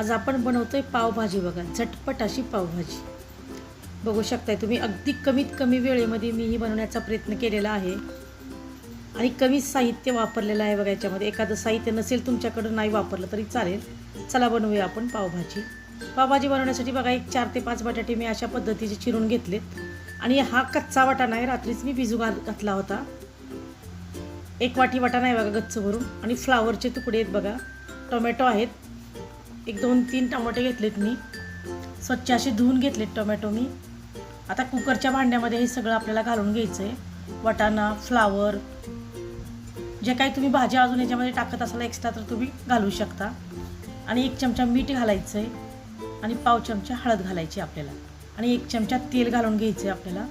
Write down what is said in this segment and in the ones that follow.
आज आपण बनवतोय पावभाजी बघा झटपट अशी पावभाजी. बघू शकताय तुम्ही अगदी कमीत कमी वेळेमध्ये मी ही बनवण्याचा प्रयत्न केलेला आहे. आणि कमी साहित्य वापरलेलं आहे बघा याच्यामध्ये. एखादं साहित्य नसेल तुमच्याकडं नाही वापरलं तरी चालेल. चला बनवूया आपण पावभाजी. पावभाजी बनवण्यासाठी बघा एक चार ते पाच बटाटे मी अशा पद्धतीचे चिरून घेतलेत. आणि हा कच्चा वाटाणा आहे रात्रीच मी भिजू घाल घातला होता. एक वाटी वाटाणा आहे बघा गच्च भरून. आणि फ्लावरचे तुकडे आहेत बघा. टोमॅटो आहेत एक दोन तीन टमाटे घेतलेत मी. स्वच्छ असे धुवून घेतलेत टोमॅटो मी. आता कुकरच्या भांड्यामध्ये हे सगळं आपल्याला घालून घ्यायचं आहे वाटाणा फ्लावर जे काही तुम्ही भाज्या अजून याच्यामध्ये टाकत असाल एक्स्ट्रा तर तुम्ही घालू शकता. आणि एक चमचा मीठ घालायचं आहे आणि पाव चमचा हळद घालायची आपल्याला. आणि एक चमचा तेल घालून घ्यायचं आहे आपल्याला.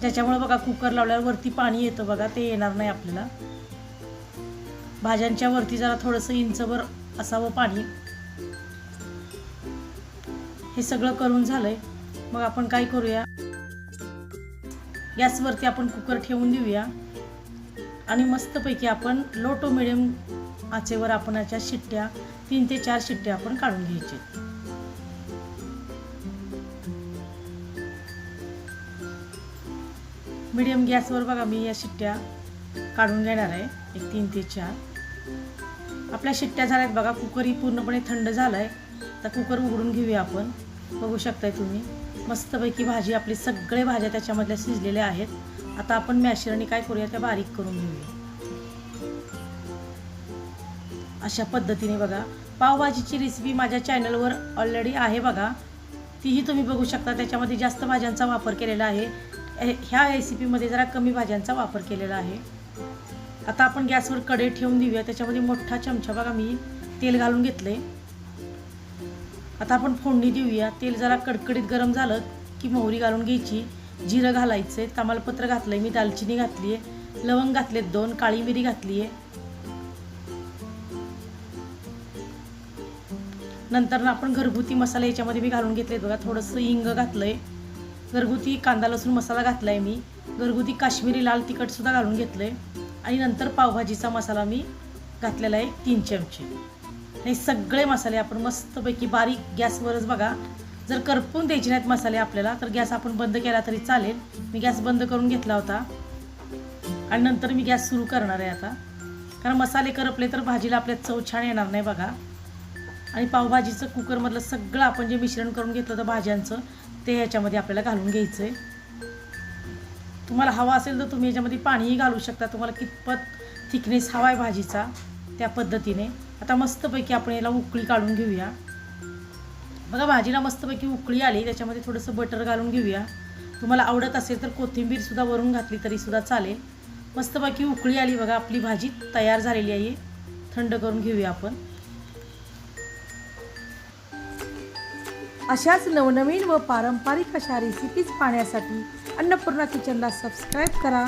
ज्याच्यामुळे बघा कुकर लावल्यावर वरती पाणी येतं बघा ते येणार नाही आपल्याला. भाज्यांच्या वरती जरा थोडंसं इंचभर असावं पाणी. हे सगळं करून झालंय. मग आपण काय करूया? गॅसवरती आपण कुकर ठेवून देऊया. आणि मस्तपैकी आपण लो टू मिडियम आचेवर आपण याच्या शिट्ट्या तीन ते चार शिट्ट्या आपण काढून घ्यायचे. मिडियम गॅसवर बघा मी या शिट्ट्या काढून घेणार आहे. एक तीन ते चार. आपल्या शिट्ट्या झाल्यात बघा कुकरही पूर्णपणे थंड झालं आहे तर कुकर उघडून घेऊया आपण. बघू शकताय तुम्ही. मस्तपैकी भाजी आपली सगळे भाज्या त्याच्यामधल्या शिजलेल्या आहेत. आता आपण मॅशरने काय करूया त्या बारीक करून घेऊया. अशा पद्धतीने बघा. पावभाजीची रेसिपी माझ्या चॅनलवर ऑलरेडी आहे बघा. तीही तुम्ही बघू शकता. त्याच्यामध्ये जास्त भाज्यांचा वापर केलेला आहे. ह्या रेसिपीमध्ये जरा कमी भाज्यांचा वापर केलेला आहे. आता आपण गॅसवर कढई ठेवून देऊया. त्याच्यामध्ये मोठा चमचा बघा मी तेल घालून घेतलं आता आपण फोडणी देऊया. तेल जरा कडकडीत गरम झालं की मोहरी घालून घ्यायची. जिरं घालायचं आहे तमालपत्र घातलं आहे मी दालचिनी घातली आहे लवंग घातलेत दोन काळी मिरी घातली आहे नंतर ना आपण घरगुती मसाला याच्यामध्ये मी घालून घेतले बघा. थोडंसं हिंग घातलं आहे घरगुती कांदा लसूण मसाला घातला आहे मी. घरगुती काश्मीरी लाल तिखटसुद्धा घालून घेतलं आहे आणि नंतर पावभाजीचा मसाला मी घातलेला आहे तीन चमचे. हे सगळे मसाले आपण मस्तपैकी बारीक गॅसवरच बघा. जर करपून द्यायचे नाहीत मसाले आपल्याला तर गॅस आपण बंद केला तरी चालेल. मी गॅस बंद करून घेतला होता. आणि नंतर मी गॅस सुरू करणार आहे आता. कारण मसाले करपले तर भाजीला आपल्या चव छान येणार नाही बघा. आणि पावभाजीचं कुकरमधलं सगळं आपण जे मिश्रण करून घेतलं होतं भाज्यांचं ते ह्याच्यामध्ये आपल्याला घालून घ्यायचं आहे तुम्हाला हवा असेल तर तुम्ही याच्यामध्ये पाणीही घालू शकता. तुम्हाला कितपत थिकनेस हवा आहे भाजीचा त्या पद्धतीने. आता मस्तपैकी आपण याला उकळी काढून घेऊया. बघा भाजीला मस्तपैकी उकळी आली त्याच्यामध्ये थोडंसं बटर घालून घेऊया. तुम्हाला आवडत असेल तर कोथिंबीरसुद्धा वरून घातली तरीसुद्धा चालेल. मस्तपैकी उकळी आली बघा आपली भाजी तयार झालेली आहे. थंड करून घेऊया आपण. अशाच नवनवीन व पारंपरिक अशा रेसिपीज पाहण्यासाठी अन्नपूर्णा किचनला सबस्क्राईब करा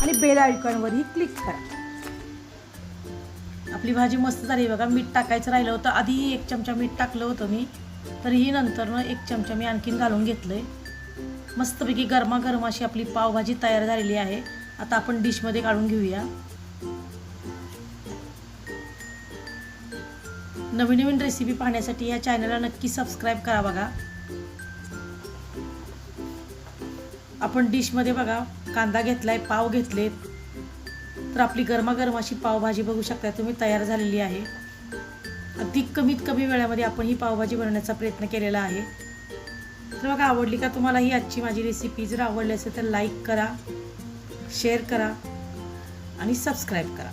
आणि बेल आयकॉनवरही क्लिक करा. आपली भाजी मस्त झाली. बघा मीठ टाकायचं राहिलं होतं. आधी एक चमचा मीठ टाकलं होतं मी. तरीही नंतरनं एक चमचा मी आणखीन घालून घेतलं आहे मस्तपैकी गरमागरम अशी आपली पावभाजी तयार झालेली आहे. आता आपण डिशमध्ये काढून घेऊया. नवीन नवीन रेसिपी पाहण्यासाठी या चॅनलला नक्की सबस्क्राईब करा बघा. आपण डिशमध्ये बघा कांदा घेतलाय पाव घेतलेत. तर आपली गरमागरम अशी पावभाजी बघू शकता तुम्ही तयार झालेली आहे. अगदी कमीत कमी वेळामध्ये आपण ही पावभाजी बनवण्याचा प्रयत्न केलेला आहे. तर बघा आवडली का तुम्हाला ही आजची माझी रेसिपी जर आवडली असेल तर लाईक करा शेअर करा आणि सबस्क्राईब करा.